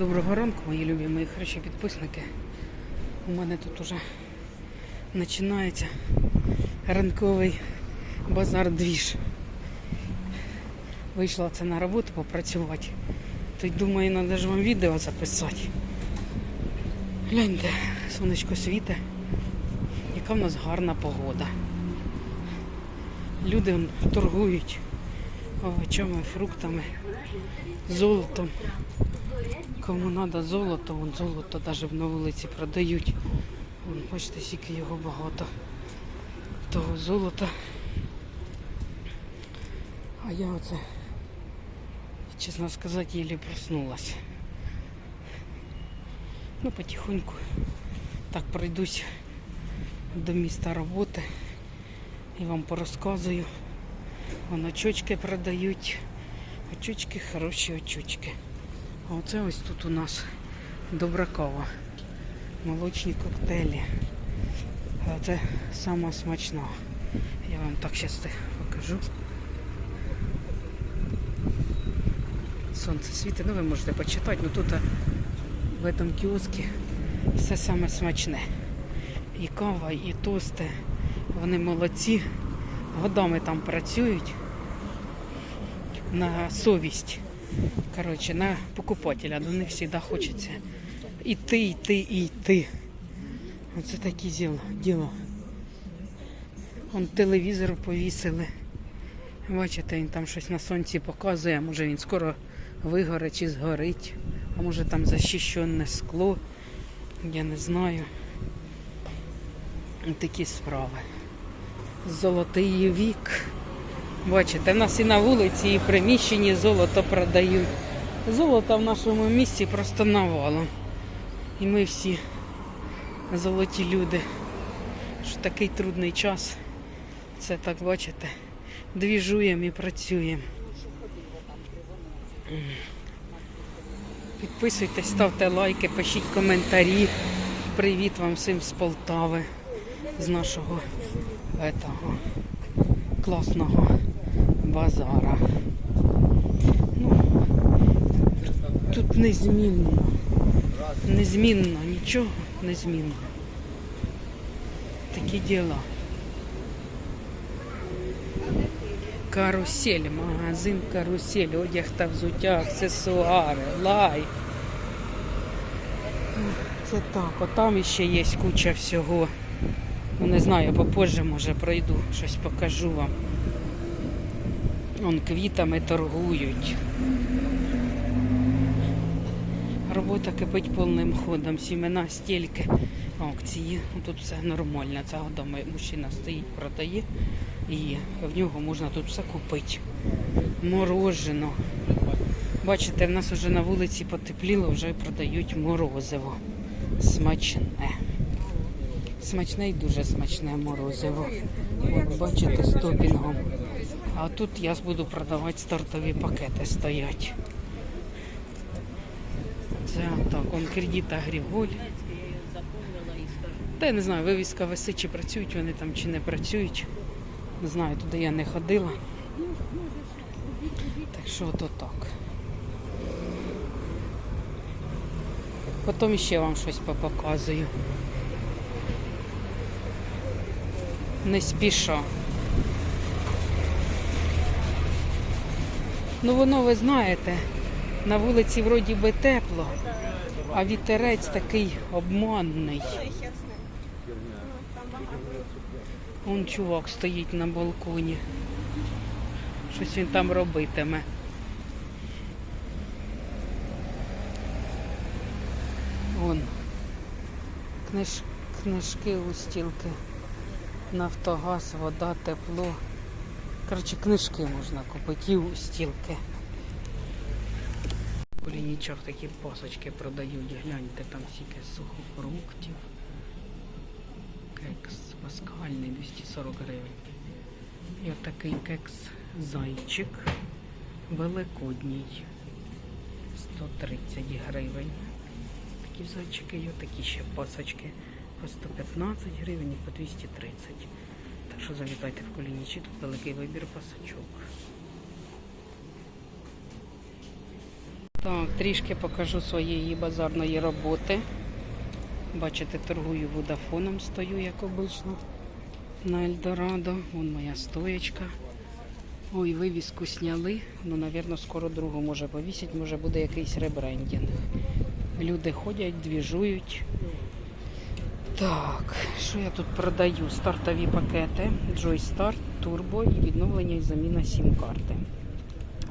Доброго ранку, мої любі, мої хороші підписники. У мене тут уже починається ранковий базар двіж. Вийшла це на роботу попрацювати. Й думаю, треба ж вам відео записати. Гляньте, сонечко світе, яка в нас гарна погода. Люди торгують овочами, фруктами, золотом. Кому треба золото, вон золото навіть на вулиці продають. Вон, бачите, скільки його багато. Того золота. А я оце, чесно сказати, єлі проснулася. Ну, потихоньку так пройдусь до міста роботи і вам порозказую. Вон очочки продають. Очочки, хороші очочки. А оце ось тут у нас добра кава. Молочні коктейлі. А це сама смачна. Я вам так зараз покажу. Сонце світить, ну ви можете почитати, ну тут в цьому кіоскі все саме смачне. І кава, і тости. Вони молодці. Годами там працюють на совість. Коротше, на покупателя. До них завжди хочеться іти, йти і йти. Оце таке діло. діло. Вон телевізор повісили. Бачите, він там щось на сонці показує, може він скоро вигоре чи згорить, а може там захищене скло. Я не знаю. Такі справи. Золотий вік. Бачите, нас і на вулиці, і в приміщенні золото продають. Золото в нашому місті просто навалом. І ми всі золоті люди. Що такий трудний час. Це так бачите. Двіжуємо і працюємо. Підписуйтесь, ставте лайки, пишіть коментарі. Привіт вам всім з Полтави, з нашого етого, класного базара. Ну, тут незмінно. Незмінно, нічого незмінно. Такі діла. Карусель, магазин карусель, одяг та взуття, аксесуари, лай. Це так, от там ще є куча всього. Ну, не знаю, попозже, може, пройду, щось покажу вам. Вон квітами торгують. Робота кипить повним ходом, сімена, стільки, акції. Ну, Тут все нормально. Це вдома мужчина стоїть, продає і в нього можна тут все купити. Морожено. Бачите, в нас вже на вулиці потепліло, вже продають морозиво. Смачне. Смачне і дуже смачне морозиво. От, бачите, з топінгом. А тут я буду продавати стартові пакети стоять. Це так, он кредита Гріголь. Та я не знаю, вивіска висить, чи працюють вони там, чи не працюють. Не знаю, туди я не ходила. Так що то так. Потім ще вам щось попоказую. Не спіша. Ну воно ви знаєте, на вулиці вроді би тепло, а вітерець такий обманний. Вон чувак стоїть на балконі. Щось він там робитиме. Вон. Книж... Книжки, устілки. Нафтогаз, вода, тепло. Коротше, книжки можна купити і устілки. Полінічок такі пасочки продають. Гляньте, там стільки сухофруктів. Кекс паскальний 240 гривень. І отакий кекс зайчик великодній. 130 гривень. Такі зайчики і отакі ще пасочки по 115 гривень і по 230. Так що завітайте в Колінічі, тут великий вибір пасочок. Так, трішки покажу своєї базарної роботи. Бачите, торгую водафоном, стою, як обично, на Ельдорадо. Вон моя стоєчка. Ой, вивіску сняли. Ну, напевно, скоро другу може повісять, може буде якийсь ребрендінг. Люди ходять, двіжують. Так, що я тут продаю? Стартові пакети, Joy Start, Turbo і відновлення і заміна сім-карти.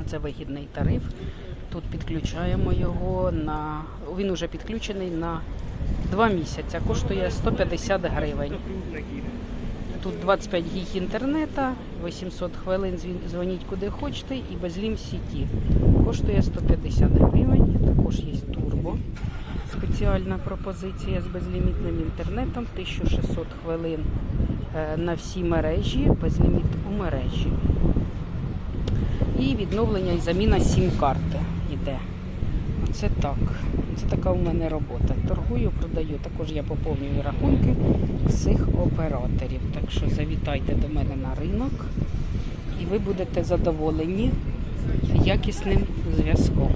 Оце вигідний тариф. Тут підключаємо його на. Він вже підключений на 2 місяці. Коштує 150 гривень. Тут 25 гіг інтернета, 800 хвилин дзвоніть куди хочете і безлім сіті. Коштує 150 гривень. Також є турбо. Спеціальна пропозиція з безлімітним інтернетом, 1600 хвилин е, на всі мережі, безліміт у мережі. І відновлення і заміна сім-карти йде. Оце так. Це така у мене робота. Торгую, продаю. Також я поповнюю рахунки всіх операторів. Так що завітайте до мене на ринок і ви будете задоволені якісним зв'язком.